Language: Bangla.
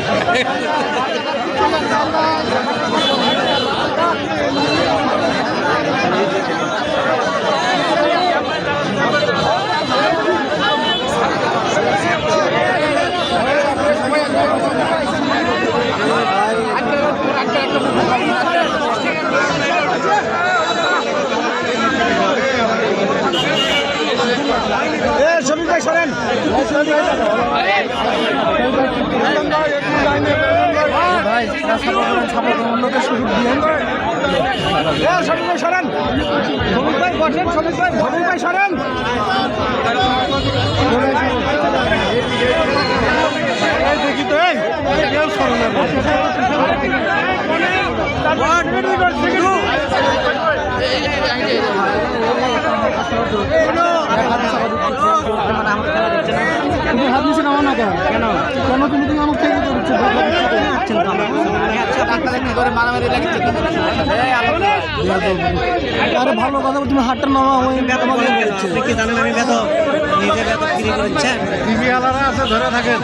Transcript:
শফিক ভাই অন্যকে সুযোগ দিয়েন ভাই সরেন শফিক ভাই বসেন শফিক ভাই ভাই সরেন দেখি তো কেউ সরেন না কেন কেন তুমি তুমি আমাকে থেকে করছ আরে ভালো কথা বল, তুমি হাটটা নামা আমি তোমাকে বলছি কি জানেন আমি বেত নিজে বেত ফ্রি করেছেন টিভি আলারা আছে ধরে থাকেন।